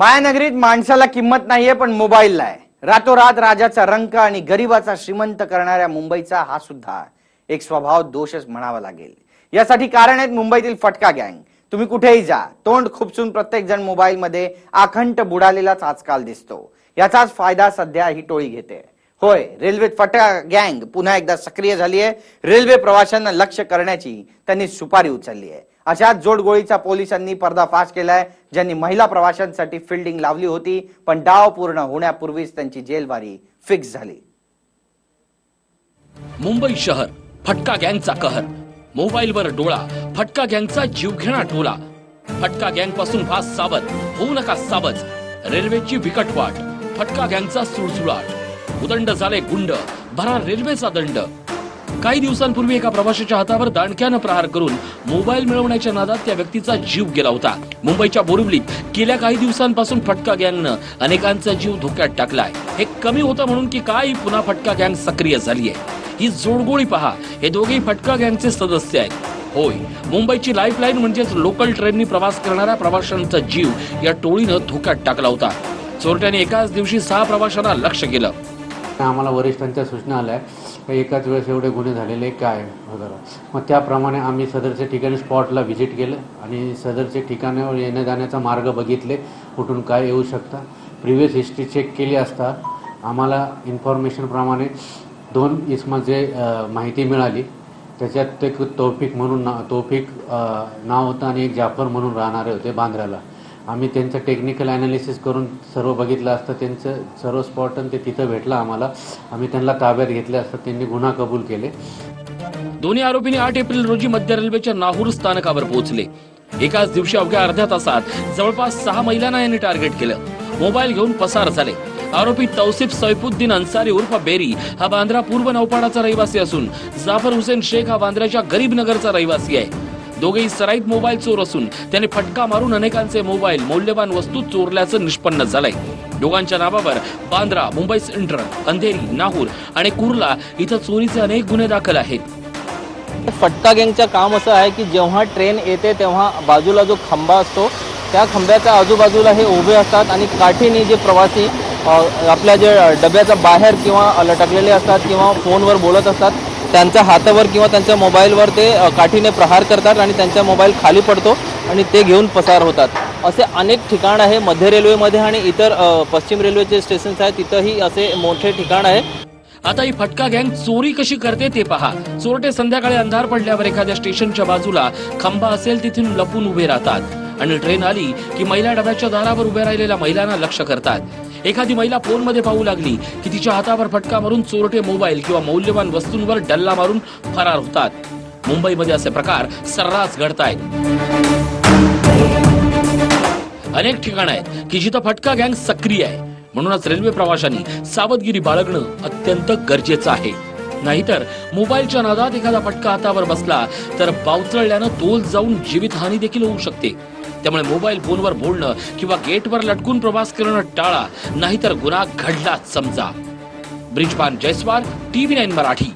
मायानगरीत माणसाला किंमत नाहीये पण मोबाईलला आहे. रातोरात राजाचा रंक आणि गरिबाचा श्रीमंत करणाऱ्या मुंबईचा हा सुद्धा एक स्वभाव दोषच म्हणावा लागेल. यासाठी कारण आहेत मुंबईतील फटका गँग. तुम्ही कुठेही जा. तोंड खुपसून प्रत्येक जण मोबाईलमध्ये आखंड बुडालेलाच आजकाल दिसतो. याचाच फायदा सध्या ही टोळी घेते. होय रेल्वेत फटका गँग पुन्हा एकदा सक्रिय झाली आहे रेल्वे प्रवाशांना लक्ष करण्याची त्यांनी सुपारी उचलली आहे अशाच जोडगोळीचा पोलिसांनी पर्दाफाश केलाय. ज्यांनी महिला प्रवाशांसाठी फिल्डिंग लावली होती पण डाव पूर्ण होण्यापूर्वीच त्यांची जेलवारी फिक्स झाली. मुंबई शहर फटका गँगचा कहर. मोबाईलवर डोळा फटका गँगचा जीवघेणा टोला फटका गँगपासून फास सावध होऊ नका सावध. रेल्वेची बिकट वाट फटका गँगचा सुळसुळाट. उदंड झाले गुंड भरा रेल्वेचा दंड. काही दिवसांपूर्वी एका प्रवाशाच्या हातावर दांडक्यानं प्रहार करून मोबाईल मिळवण्याच्या नादात त्या व्यक्तीचा जीव गेला होता. मुंबईच्या बोरिवलीत गेल्या काही दिवसांपासून फटका गँगनं अनेकांचा जीव धोक्यात टाकलाय. हे कमी होतं म्हणून की काय पुन्हा फटका गँग सक्रिय झाली आहे ही जोडगोळी पहा. हे दोघेही फटका गँगचे सदस्य आहेत. होय मुंबईची लाईफलाईन म्हणजेच लोकल ट्रेननी प्रवास करणाऱ्या प्रवाशांचा जीव या टोळीनं धोक्यात टाकला होता. चोरट्याने एकाच दिवशी सहा प्रवाशांना लक्ष केलं. आम्हाला वरिष्ठांच्या सूचना आल्या. का एकाच वेळेस एवढे गुन्हे झालेले काय वगैरे? मग त्याप्रमाणे आम्ही सदरच्या ठिकाणी स्पॉटला व्हिजिट केलं आणि सदरच्या ठिकाणावर येण्या जाण्याचा मार्ग बघितले कुठून काय येऊ शकता. प्रिव्हियस हिस्ट्री चेक केली असता आम्हाला इन्फॉर्मेशनप्रमाणे दोन इसमा जे माहिती मिळाली. त्याच्यात एक तौफिक म्हणून ना तौफिक नाव होतं आणि एक जाफर म्हणून राहणारे होते बांद्र्याला आम्ही त्यांचं टेक्निकल ॲनालिसिस करून सर्व बघितलं असतं त्यांचं सर्व स्पॉट आणि ते तिथं भेटलं आम्हाला. आम्ही त्यांना ताब्यात घेतले असतं त्यांनी गुन्हा कबूल केले. दोन्ही आरोपींनी आठ एप्रिल रोजी मध्य रेल्वेच्या नाहूर स्थानकावर पोहोचले. एकाच दिवशी अवघ्या अर्ध्या तासात जवळपास सहा महिलांना यांनी टार्गेट केलं. मोबाईल घेऊन पसार झाले. आरोपी तौसिफ सैफुद्दीन अन्सारी उर्फ बेरी हा बांद्रा पूर्व नौपाडाचा रहिवासी असून जाफर हुसेन शेख हा बांद्राच्या गरीब नगरचा रहिवासी आहे. दोघेही सराईत मोबाईल चोर असून त्याने फटका मारून अनेकांचे मोबाईल मौल्यवान वस्तू चोरल्याचं निष्पन्न झालंय. दोघांच्या नावावर बांद्रा मुंबई सेंट्रल अंधेरी नाहूर आणि कुर्ला इथं चोरीचे अनेक गुन्हे दाखल आहेत. फटका गँगचं काम असं आहे की जेव्हा ट्रेन येते तेव्हा बाजूला जो खांबा असतो त्या खांब्याच्या आजूबाजूला हे उभे असतात आणि काठीने जे प्रवासी आपल्या जे डब्याच्या बाहेर किंवा लटकलेले असतात किंवा फोनवर बोलत असतात त्यांच्या हातावर किंवा त्यांच्या मोबाईलवर ते काठीने प्रहार करतात आणि त्यांचा मोबाईल खाली पडतो आणि ते घेऊन पसार होतात. असे अनेक ठिकाण आहे मध्य रेल्वेमध्ये आणि इतर पश्चिम रेल्वेचे स्टेशन्स आहेत. तिथंही असे मोठे ठिकाण आहे. आता ही फटका गँग चोरी कशी करते ते पहा. चोरटे संध्याकाळी अंधार पडल्यावर एखाद्या स्टेशनच्या बाजूला खंबा असेल तिथून लपून उभे राहतात. आणि ट्रेन आली की महिला डब्याच्या दारावर उभ्या राहिलेल्या महिलांना लक्ष करतात. एखादी महिला फोनमध्ये पाहू लागली की तिच्या हातावर फटका मारून चोरटे मोबाईल किंवा मौल्यवान वस्तूंवर डल्ला मारून फरार होतात. मुंबईमध्ये असे प्रकार सर्रास घडतायत. अनेक ठिकाण आहेत की जिथं फटका गँग सक्रिय आहे. म्हणूनच रेल्वे प्रवाशांनी सावधगिरी बाळगणं अत्यंत गरजेचं आहे. नाहीतर मोबाईलच्या नादात एखादा फटका हातावर बसला तर पावचळल्यानं तोल जाऊन जीवितहानी देखील होऊ शकते. त्यामुळे मोबाईल फोनवर बोलणं किंवा गेटवर लटकून प्रवास करणं टाळा नाहीतर गुन्हा घडलाच समजा. Brijpan Jaiswal TV nine Marathi.